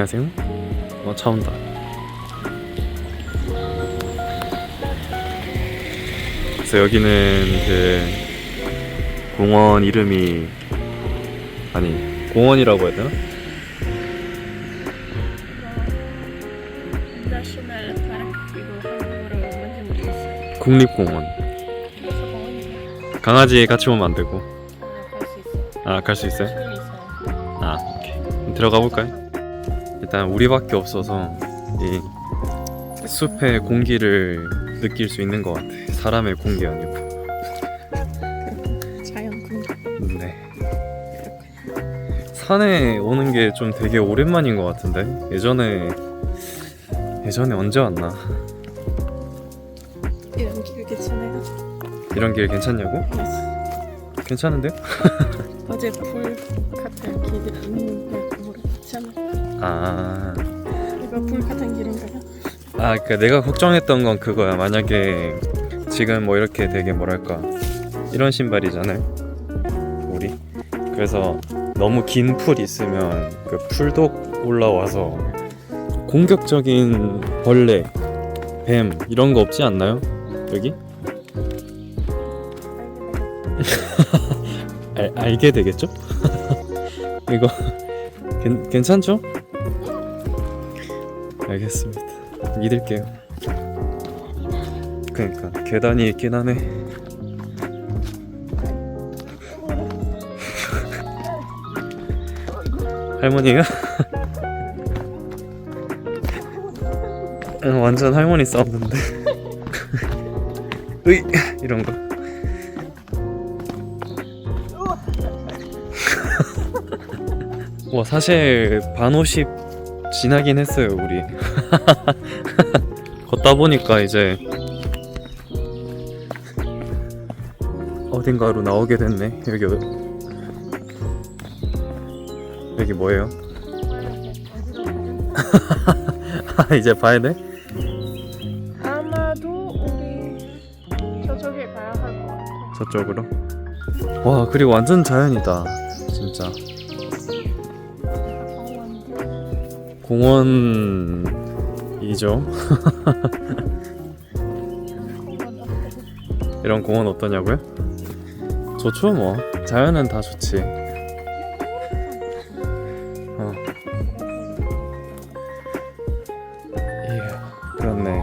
안녕하세요. 어, 차 온다. 그래서 여기는 그 공원 이름이 아니 공원이라고 해야 되나? 나셔널 파크 이거 한국어로 뭔지 모르겠어요. 국립공원. 그래서. 강아지 같이 오면 안 되고. 아, 갈수 있어. 아, 갈 수 있어요? 줄 있어. 아, 오케이. 들어가 볼까요? 일단 우리밖에 없어서 이 숲의 공기를 느낄 수 있는 것 같아. 사람의 공기 아니고. 자연 공기. 네. 산에 오는 게 좀 되게 오랜만인 것 같은데 예전에 예전에 언제 왔나? 이런 길 괜찮아요. 이런 길 괜찮냐고? 괜찮은데요? 어제 불 같은 길이 있는데. 아, 이거 불 같은 길인가요? 아, 그러니까 내가 걱정했던 건 그거야. 만약에 지금 뭐 이렇게 되게 뭐랄까 이런 신발이잖아요. 우리 그래서 너무 긴 풀 있으면 그 풀독 올라와서 공격적인 벌레, 뱀 이런 거 없지 않나요? 여기? 알, 알게 되겠죠? 이거 괜, 괜찮죠? 알겠습니다. 믿을게요. 그러니까 계단이 있긴 하네. 할머니가? 응, 완전 할머니 싸웠는데. 으이 이런 거. 와 사실 반50 지나긴 했어요 우리. 걷다 보니까 이제 어딘가로 나오게 됐네. 여기 어- 여기 뭐예요? 이제 봐야 돼? 아마도 우리 저쪽에 가야 할 것 같아. 저쪽으로. 와 그리고 완전 자연이다. 진짜 공원이죠. 이런 공원 어떠냐고요? 좋죠 뭐. 자연은 다 좋지. 어. 예, 그렇네.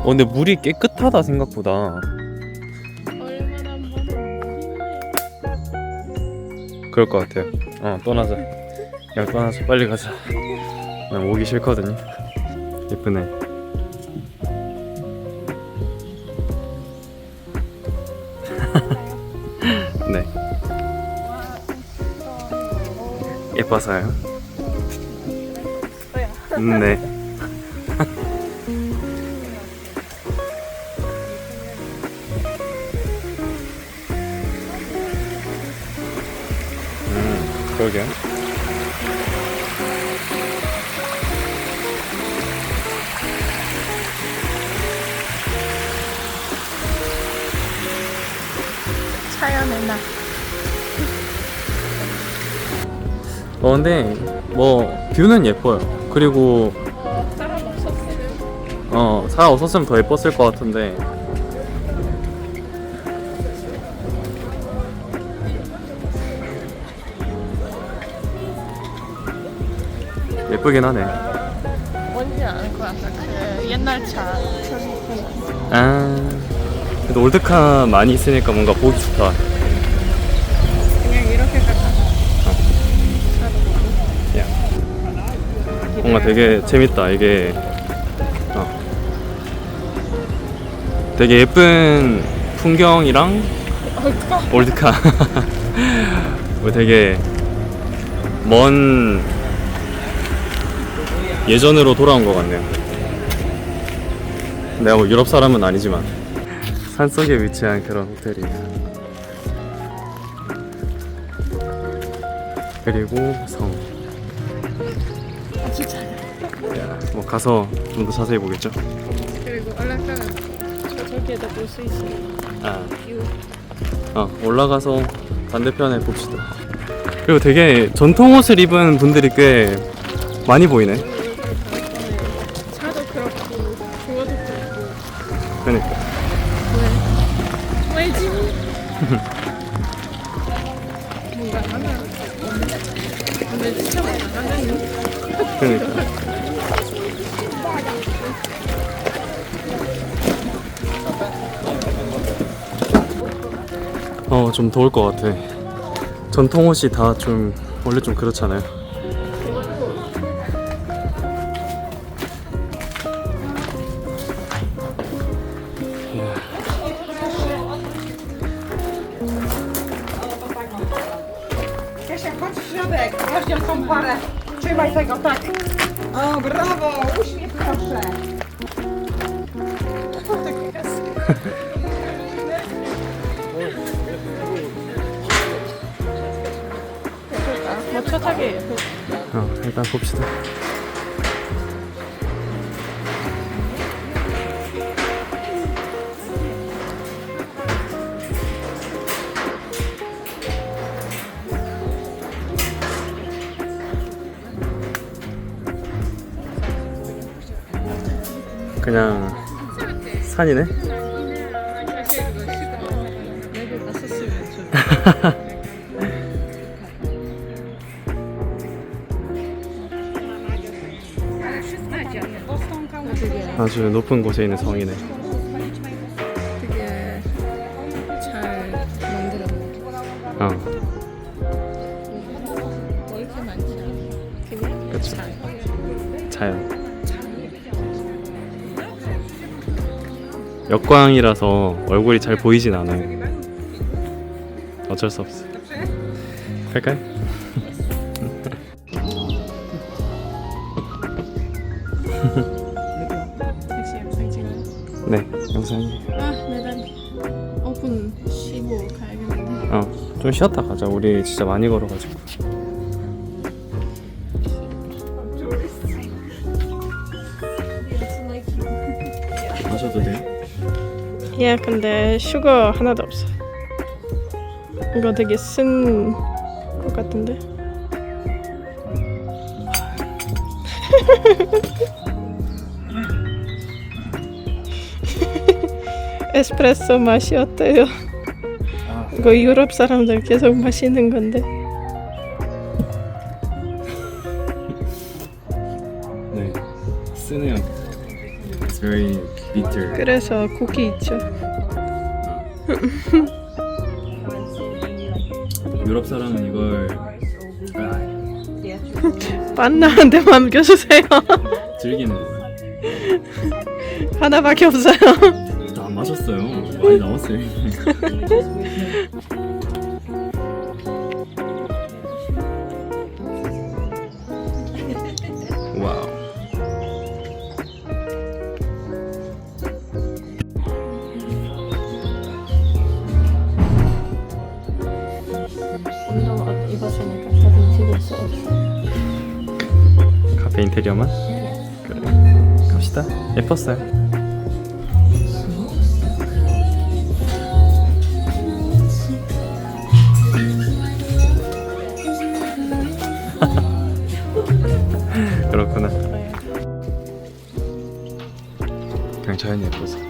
어, 근데 물이 깨끗하다 생각보다. 그럴 것 같아요. 어, 떠나자. 그냥 떠나자. 빨리 가자. 난 오기 싫거든요. 예쁘네. 네, 예뻐서요. 음, 네. 그러게요. 자연의 나. 어, 근데 뭐 뷰는 예뻐요. 그리고 어, 사람 없었으면 어 사람 없었으면 더 예뻤을 것 같은데. 예쁘긴 하네. 뭔지 알것 같아. 그 옛날 차 아, 그래도 올드카 많이 있으니까 뭔가 보기 좋다. 그냥 이렇게? 차도 보고. 야. 뭔가 되게 재밌다. 이게 어. 되게 예쁜 풍경이랑 어, 뜨거. 올드카 뭐 되게 먼 예전으로 돌아온 것 같네요. 내가 뭐 유럽 사람은 아니지만 산속에 위치한 그런 호텔이에요. 그리고 성. 뭐 가서 좀 더 자세히 보겠죠. 그리고 올라가면 저쪽에도 볼수 있어요. 아, 뷰. 어, 올라가서 반대편에 봅시다. 그리고 되게 전통 옷을 입은 분들이 꽤 많이 보이네. 그러니까. 왜? 왜지? 뭔가 하면 근데 진짜 많이 나가는 그러니까. 어, 좀 더울 것 같아. 전통 옷이 다 좀 원래 좀 그렇잖아요. Tą parę. Trzymaj tego tak. O, brawo, uśmiech proszę. 뭐차 타게 어, 일단 봅 그냥 산이네? 아주 높은 곳에 있는 성이네. 되게 잘 만들었네 어, 뭐 이렇게 많지 않아 그냥. 잘 자연. 역광이라서 얼굴이 잘 보이진 않아요. 어쩔 수 없어. 갈까요? 네, 영상이. 아 매달 오픈 15 가야겠는데 어, 좀 쉬었다 가자. 우리 진짜 많이 걸어가지고. 야 근데 슈거 하나도 없어 이거 되게 쓴 것 같은데 에스프레소 맛이 어때요? 이거 유럽 사람들 계속 마시는 건데 네. 쓰네요. It's very bitter. 그래서 쿠키 있죠 유럽 사람은 이걸 만나한테만 껴주세요 즐기는 거예요. 하나밖에 없어요 다안 마셨어요. 많이 남았어요. 인테리어만? 그래. 갑시다. 예뻤어요. 그렇구나. 자연이 예뻐서.